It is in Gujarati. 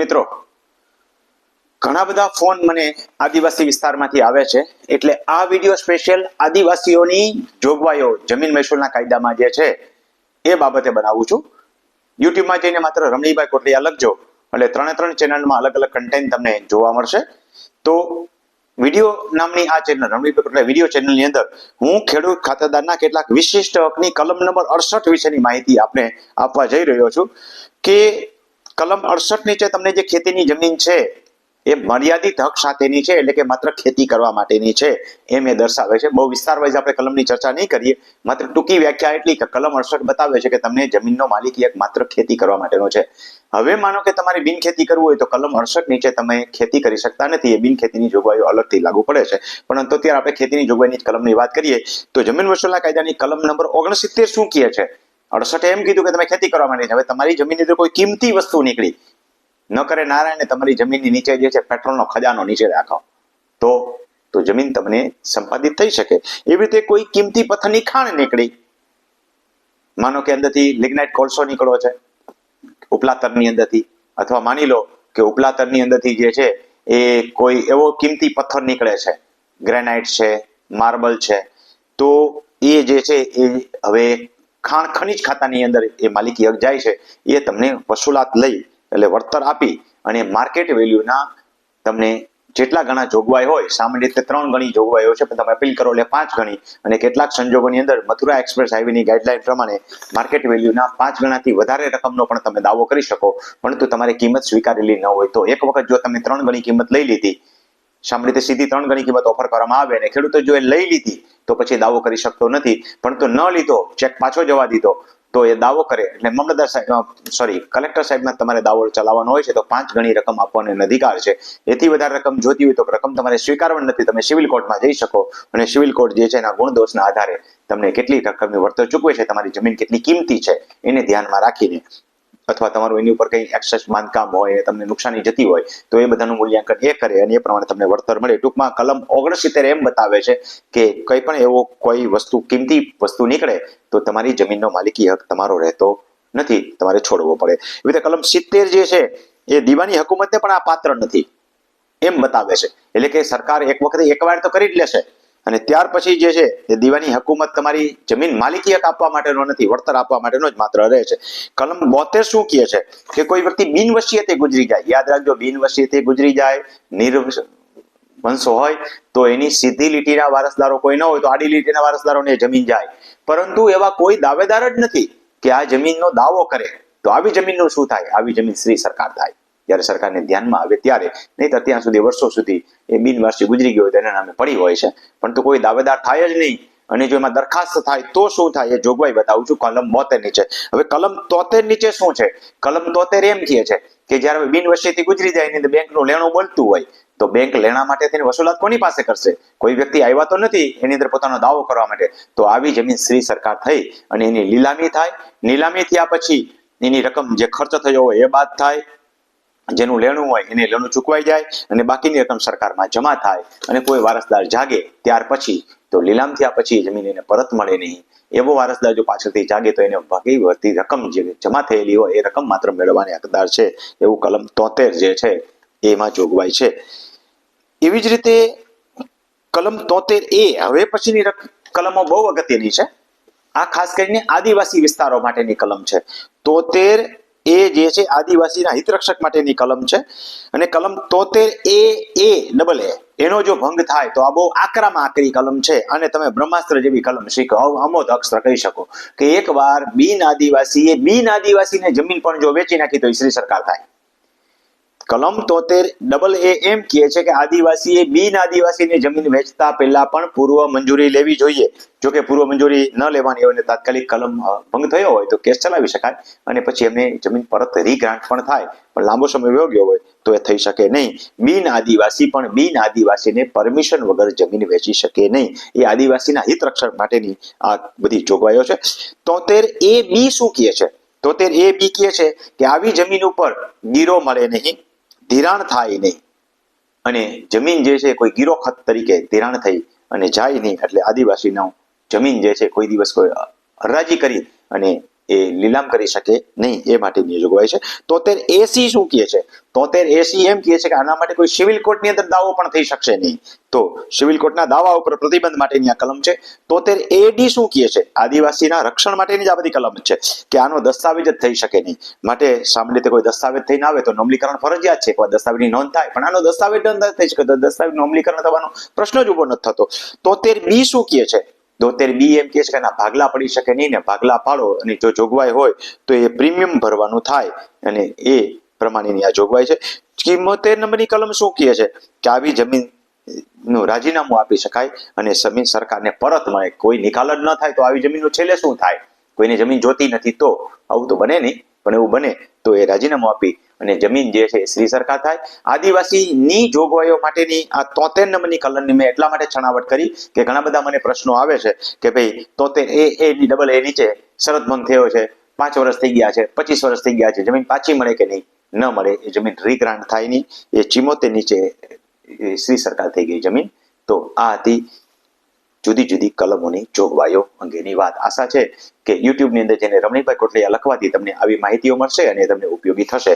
મિત્રો, ઘણા બધા ફોન મને આદિવાસી વિસ્તારમાંથી આવે છે. એટલે આ વીડિયો સ્પેશિયલ આદિવાસીઓની જોગવાઈઓ જમીન મહેસૂલના કાયદામાં જે છે, એ બાબતે બનાવું છું. યુટ્યુબમાં જઈને માત્ર રમણીભાઈ કોટલિયા લખજો. એટલે ત્રણે ત્રણ ચેનલમાં અલગ અલગ કન્ટેન્ટ તમને જોવા મળશે. તો વીડિયો નામની આ ચેનલ રમણીભાઈ કોટલિયા વીડિયો ચેનલની અંદર હું ખેડૂત ખાતેદારના કેટલાક વિશિષ્ટ હકની કલમ નંબર અડસઠ વિશેની માહિતી આપને આપવા જઈ રહ્યો છું કે કલમ અડસઠ નીચે તમને જે ખેતીની જમીન છે, એ મર્યાદિત હક સાથેની છે, એટલે કે માત્ર ખેતી કરવા માટેની છે, એમ એ દર્શાવે છે. બહુ વિસ્તાર વાઇઝ આપણે કલમની ચર્ચા નહીં કરીએ, માત્ર ટૂંકી વ્યાખ્યા એટલી કે કલમ અડસઠ બતાવે છે કે તમને જમીનનો માલિકી હક માત્ર ખેતી કરવા માટેનો છે. હવે માનો કે તમારે બિન ખેતી કરવું હોય તો કલમ અડસઠ નીચે તમે ખેતી કરી શકતા નથી, એ બિન ખેતીની જોગવાઈઓ અલગથી લાગુ પડે છે. પરંતુ અત્યારે આપણે ખેતીની જોગવાઈની કલમની વાત કરીએ, તો જમીન વસૂલના કાયદાની કલમ નંબર ઓગણસિત્તેર શું કહે છે? અડસઠે એમ કીધું કે તમે ખેતી કરવા માટે હવે તમારી જમીનની અંદર કોઈ કિંમતી વસ્તુ નીકળી. ન કરે નારાયણે તમારી જમીનની નીચે જે છે પેટ્રોલનો ખજાનો નીચે રાખો. તો તો જમીન તમને સંપાદિત થઈ શકે. એવી રીતે કોઈ કિંમતી પથ્થરની ખાણ નીકળી. માનો કે અંદરથી લિગ્નાઇટ કોલસો નીકળો છે. ઉપલાતરની અંદરથી. અથવા માની લો કે ઉપલાતરની અંદરથી જે છે એ કોઈ એવો કિંમતી પથ્થર નીકળે છે. ગ્રેનાઇટ છે, માર્બલ છે. તો એ જે છે એ હવે ખાણ ખનિજ ખાતાની અંદર એ માલિકી હક જાય છે, એ તમને વસૂલાત લઈ એટલે વળતર આપી અને માર્કેટ વેલ્યુના તમને જેટલા ગણા જોગવાઈ હોય, સામાન્ય રીતે ત્રણ ગણી જોગવાઈઓ છે, પણ તમે અપીલ કરો એટલે પાંચ ગણી અને કેટલાક સંજોગોની અંદર મથુરા એક્સપ્રેસ હાઈવેની ગાઈડલાઈન પ્રમાણે માર્કેટ વેલ્યુના પાંચ ગણાથી વધારે રકમનો પણ તમે દાવો કરી શકો, પરંતુ તમારે કિંમત સ્વીકારેલી ન હોય તો એક વખત જો તમે ત્રણ ગણી કિંમત લઈ લીધી સામાન્ય રીતે સીધી ત્રણ ગણી કિંમત ઓફર કરવામાં આવે અને ખેડૂતો જો એ લઈ લીધી, તો પછી દાવો કરી શકતો નથી. પરંતુ ન લીધો ચેક પાછો જવા દીધો, તો એ દાવો કરે. એટલે મામલતદાર સાહેબ સોરી કલેક્ટર સાહેબના તમારે દાવો ચલાવવાનો હોય છે, તો પાંચ ગણી રકમ આપવાનો અધિકાર છે. એથી વધારે રકમ જોતી હોય તો રકમ તમારે સ્વીકારવાની નથી. તમે સિવિલ કોર્ટમાં જઈ શકો અને સિવિલ કોર્ટ જે છે એના ગુણ દોષના આધારે તમને કેટલી રકમની વળતર ચૂકવે છે, તમારી જમીન કેટલી કિંમતી છે, એને ધ્યાનમાં રાખીને અથવા તમારું એની ઉપર કંઈ એક્સેસ બાંધકામ હોય તમને નુકસાની જતી હોય, તો એ બધાનું મૂલ્યાંકન એ કરે અને એ પ્રમાણે તમને વળતર મળે. ટૂંકમાં કલમ ઓગણસિત્તેર એમ બતાવે છે કે કંઈ પણ એવો કોઈ વસ્તુ, કિંમતી વસ્તુ નીકળે, તો તમારી જમીનનો માલિકી હક તમારો રહેતો નથી. તમારે છોડવો પડે. એવી રીતે કલમ સિત્તેર જે છે, એ દીવાની હકુમતને પણ આ પાત્ર નથી. એમ બતાવે છે. એટલે કે સરકાર એક વખતે એકવાર તો કરી જ લેશે. અને ત્યાર પછી જે છે, એ દીવાની હકુમત તમારી જમીન માલિકી હક આપવા માટેનો નથી, વળતર આપવા માટેનો જ માત્ર રહે છે. કલમ બોતેર શું કહે છે? કે કોઈ વ્યક્તિ બિનવસીયતે ગુજરી જાય. યાદ રાખજો બિનવસીયતે ગુજરી જાય નિર્વશ વંશો હોય, તો એની સીધી લીટીના વારસદારો કોઈ ન હોય, તો આડી લીટીના વારસદારોને જમીન જાય. પરંતુ એવા કોઈ દાવેદાર જ નથી કે આ જમીનનો દાવો કરે. તો આવી જમીનનું શું થાય? આવી જમીન શ્રી સરકાર થાય. જ્યારે સરકારને ધ્યાનમાં આવે ત્યારે નહીં તો ત્યાં સુધી વર્ષો સુધી એ બિનવારસી ગુજરી ગયો હોય તો એના નામે પડી હોય છે. પણ તો કોઈ દાવેદાર થાય જ નહીં. અને જો એમાં દરખાસ્ત થાય તો શું થાય એ જોગવાઈ બતાવું છું. કલમ બોતેર નીચે. હવે કલમ તોતેર નીચે શું છે? કલમ તોતેર એમ કહે છે કે જ્યારે બિનવસીથી ગુજરી જાય એની અંદર બેંકનું લેણું બોલતું હોય, તો બેંક લેણા માટે તેની વસૂલાત કોની પાસે કરશે? કોઈ વ્યક્તિ આવ્યા તો નથી એની અંદર પોતાનો દાવો કરવા માટે. તો આવી જમીન શ્રી સરકાર થઈ અને એની લીલામી થાય. નીલામી થયા પછી એની રકમ જે ખર્ચ થયો હોય એ બાદ થાય. જેનું લેણું હોય એને લેણું ચૂકવાઈ જાય અને બાકીની રકમ સરકારમાં જમા થાય અને કોઈ વારસદાર જાગે ત્યાર પછી તો લીલામ થયા પછી જમીન એને પરત મળે નહીં. એવો વારસદાર જો પાછળથી જાગે તો એને ભાગી વળતી રકમ જે જમા થયેલી હોય એ રકમ માત્ર મેળવવાની હકદાર છે એવું કલમ તોતેર જે છે એમાં જોગવાઈ છે. એવી જ રીતે કલમ તોતેર એ હવે પછીની કલમો બહુ અગત્યની છે. આ ખાસ કરીને આદિવાસી વિસ્તારો માટેની કલમ છે. તોતેર એ જે છે આદિવાસીના હિતરક્ષક માટેની કલમ છે. અને કલમ તોતેર એ એ ડબલ એ એનો જો ભંગ થાય તો આ બહુ આકરામાં આકરી કલમ છે. અને તમે બ્રહ્માસ્ત્ર જેવી કલમ શીખો. અમોદ અક્ષર કહી શકો. કે એકવાર બિન આદિવાસીએ બિન આદિવાસીને જમીન પણ જો વેચી નાખી તો એ શ્રી સરકાર થાય. કલમ તોતેર ડબલ એ એમ કહે છે કે આદિવાસીએ બિન આદિવાસીને જમીન વેચતા પહેલા પણ પૂર્વ મંજૂરી લેવી જોઈએ. જો કે પૂર્વ મંજૂરી ન લેવાની હોય અને તાત્કાલિક કલમ ભંગ થયો હોય તો કેસ ચલાવી શકાય અને પછી એમને જમીન પરત રીગ્રાન્ટ પણ થાય. પણ લાંબો સમય વયો ગયો હોય તો એ થઈ શકે નહીં. બિન આદિવાસી પણ બિન આદિવાસીને પરમિશન વગર જમીન વેચી શકે નહીં. એ આદિવાસીના હિત રક્ષણ માટેની આ બધી જોગવાઈઓ છે. તોતેર એ બી શું કહે છે? તોતેર એ બી કહે છે કે આવી જમીન ઉપર ગીરો મળે નહીં. ધિરાણ થાય નહીં. અને જમીન જે છે કોઈ ગીરો ખત તરીકે ધિરાણ થઈ અને જાય નહીં. એટલે આદિવાસીનો જમીન જે છે કોઈ દિવસ કોઈ હરાજી કરી અને એ લીલામ કરી શકે નહીં, એ માટેની જોગવાઈ છે. તોતેર એસી શું કહે છે? તોતેર એસી એમ કહે છે કે આના માટે કોઈ સિવિલ કોર્ટની અંદર દાવો પણ થઈ શકશે નહીં. તો સિવિલ કોર્ટના દાવા ઉપર પ્રતિબંધ માટેની આ કલમ છે. તોતેર એડી શું કહે છે? આદિવાસીના રક્ષણ માટેની જ આ બધી કલમ છે કે આનો દસ્તાવેજ જ થઈ શકે નહીં. માટે સામાન્ય રીતે કોઈ દસ્તાવેજ થઈને આવે તો નોમલીકરણ ફરજિયાત છે કોઈ દસ્તાવેજની નોંધ થાય, પણ આનો દસ્તાવેજ નોંધ થઈ શકે તો દસ્તાવેજ નોમલીકરણ થવાનો પ્રશ્ન જ ઊભો નથી થતો. તોતેર બી શું કહે છે? તોતેર બી એમ કહે છે કે ભાગલા પડી શકે નહીં ને ભાગલા પાડો અને જો જોગવાઈ હોય તો એ પ્રીમિયમ ભરવાનું થાય અને એ પ્રમાણેની આ જોગવાઈ છે. કિંમતેર નંબરની કલમ શું કહે છે? કે આવી જમીનનું રાજીનામું આપી શકાય અને જમીન સરકારને પરત મળે કોઈ નિકાલ જ ન થાય તો આવી જમીનનું છેલ્લે શું થાય? કોઈને જમીન જોતી નથી તો આવું તો બને નહીં, પણ એવું બને તો એ રાજીનામું આપી અને જમીન જે છે શ્રી સરકાર થાય. આદિવાસીની જોગવાઈઓ માટેની આ તોતેર નંબરની કલમની મેં એટલા માટે છણાવટ કરી કે ઘણા બધા મને પ્રશ્નો આવે છે કે ભાઈ તોતેર એ એ ડબલ એ નીચે શરત ભંગ થયો છે, પાંચ વર્ષ થઈ ગયા છે, પચીસ વર્ષ થઈ ગયા છે, જમીન પાછી મળે કે નહીં? ન મળે, એ જમીન રીગ્રાન્ટ થાય નહીં. એ ચિમોતેર નીચે શ્રી સરકાર થઈ ગઈ જમીન. તો આ હતી જુદી જુદી કલમોની જોગવાઈઓ અંગેની વાત. આશા છે કે યુટ્યુબની અંદર જેને રમણીભાઈ કોટલિયા લખવાથી તમને આવી માહિતીઓ મળશે અને તમને ઉપયોગી થશે.